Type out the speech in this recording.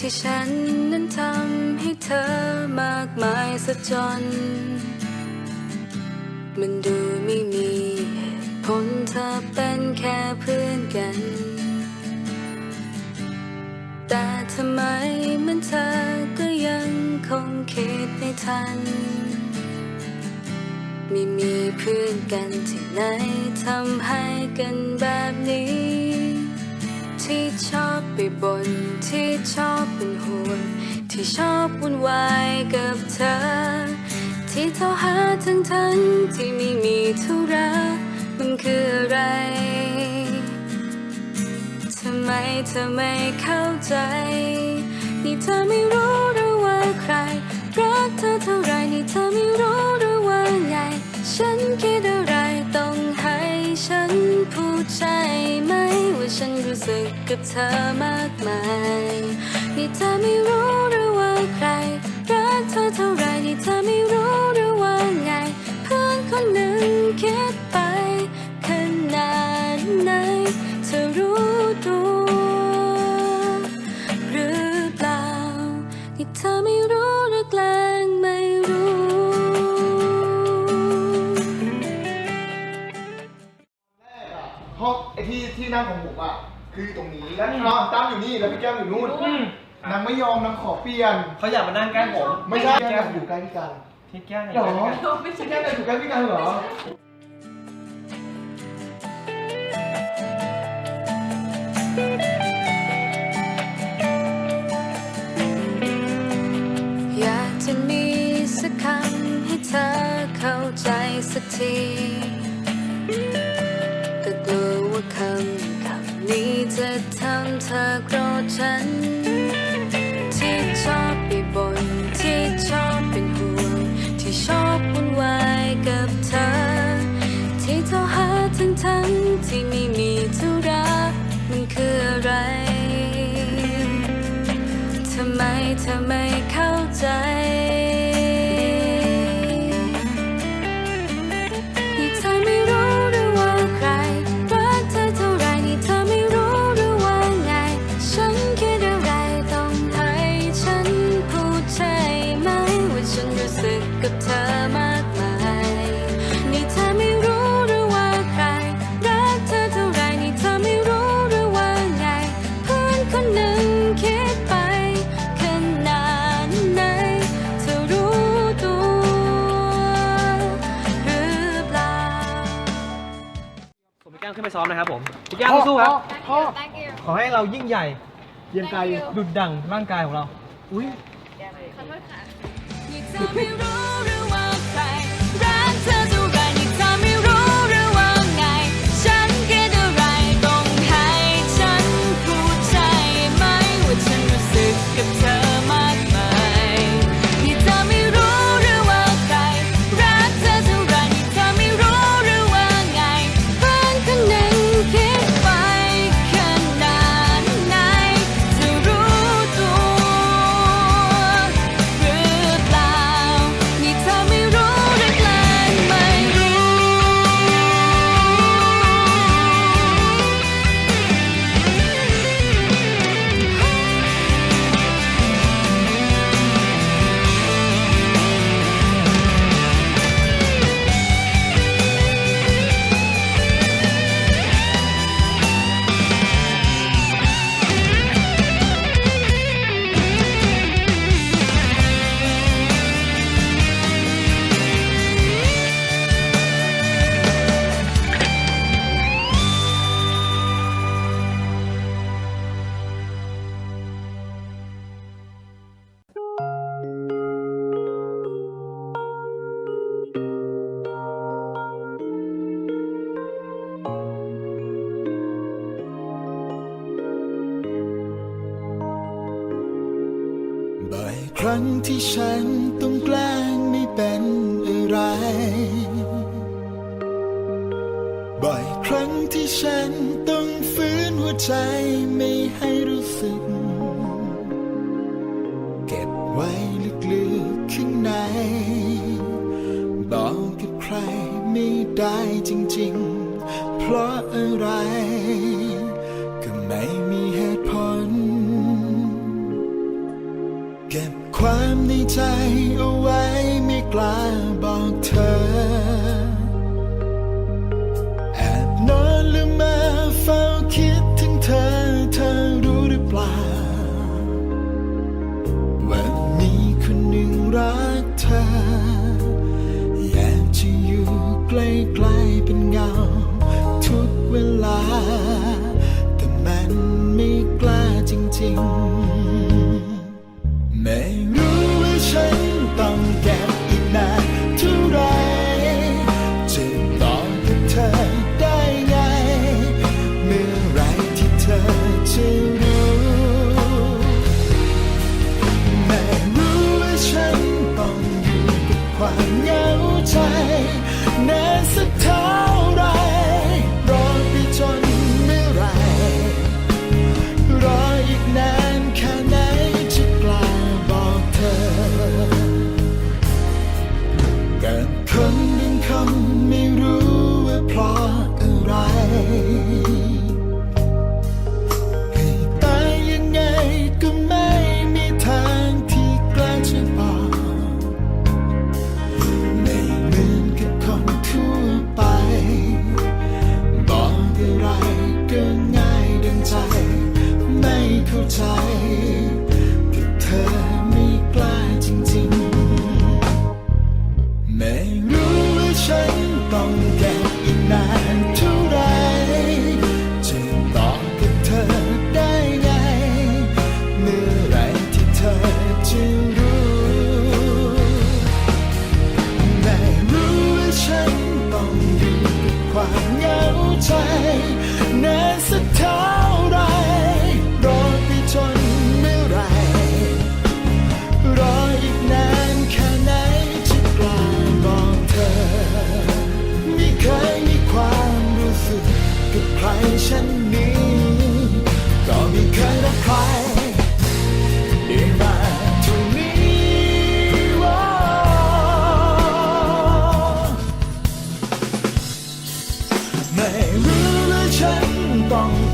ที่ฉันนั้นทำให้เธอมากมายซะจน มันดูไม่มีเหตุผลเธอเป็นแค่เพื่อนกัน แต่ทำไมมันเธอก็ยังคงคิดไม่ทัน ไม่มีเพื่อนกันที่ไหนทำให้กันแบบนี้ ที่ชอบไปบน ที่ชอบเป็นห่วง ที่ชอบวุ่นวายกับเธอ ที่เธอหาทั้งทั้งที่ไม่มีธุระมันคืออะไรทำไมเธอไม่เข้าใจ นี่เธอไม่รู้หรือว่าใคร กับเธอมากมายนี่เธอไม่รู้หรือว่าใคร รักเธอเท่าไรนี่เธอไม่รู้หรือว่าไง เพื่อนคนหนึ่งคิดไปขนาดไหนเธอรู้ตัวหรือเปล่าที่เธอไม่รู้หรือแกล้งไม่รู้ ห้องไอที่ที่นั่งของผมอะ คืออยู่ตรงนี้แล้วน้องตั้มอยู่นี่แล้วพี่แก้มอยู่นู่นนางไม่ยอมนางขอเปลี่ยน เขาอยากมานั่งใกล้ผมไม่ใช่แก้มอยู่ใกล้พี่กันที่แก้มหรอพี่แก้มอยู่ใกล้พี่กันเหรออยากจะมีสักคำให้เธอเข้าใจสักที นี้จะทำเธอโกรธฉัน ที่ชอบไปบน ที่ชอบเป็นห่วง ที่ชอบวุ่นวายกับเธอ ที่เธอหาทั้งทั้งที่ไม่มีธุระมันคืออะไร ทำไมเธอไม่เข้าใจ นไปซ้อมนะครับผมพี่แก้มสู้ๆครับพ่อขอให้เรายิ่งใหญ่เยียงไกล ดุดดั่งร่างกายของเรา อุ้ยนี่เธอไม่รู้หรือว่ ครั้งที่ฉันต้องแกล้งไม่เป็นอะไร บ่อยครั้งที่ฉันต้องฝืนหัวใจไม่ให้รู้สึก เก็บไว้ลึกๆข้างใน บอกกับใครไม่ได้จริงๆ เพราะอะไร ก็ไม่มีเห ใจเอาไว้ไม่กล้าบอกเธอ ใจนานสักเท่า นานเท่าไรจะบอกกับเธอได้ไง เมื่อไรที่เธอจะรู้ได้รู้ว่าฉันต้องอยู่ความเหงาใจนานสักท่า ฉันนี้ ก็ไม่เคยรักใครได้มาเท่านี้ไม่รู้เลยฉันต้อง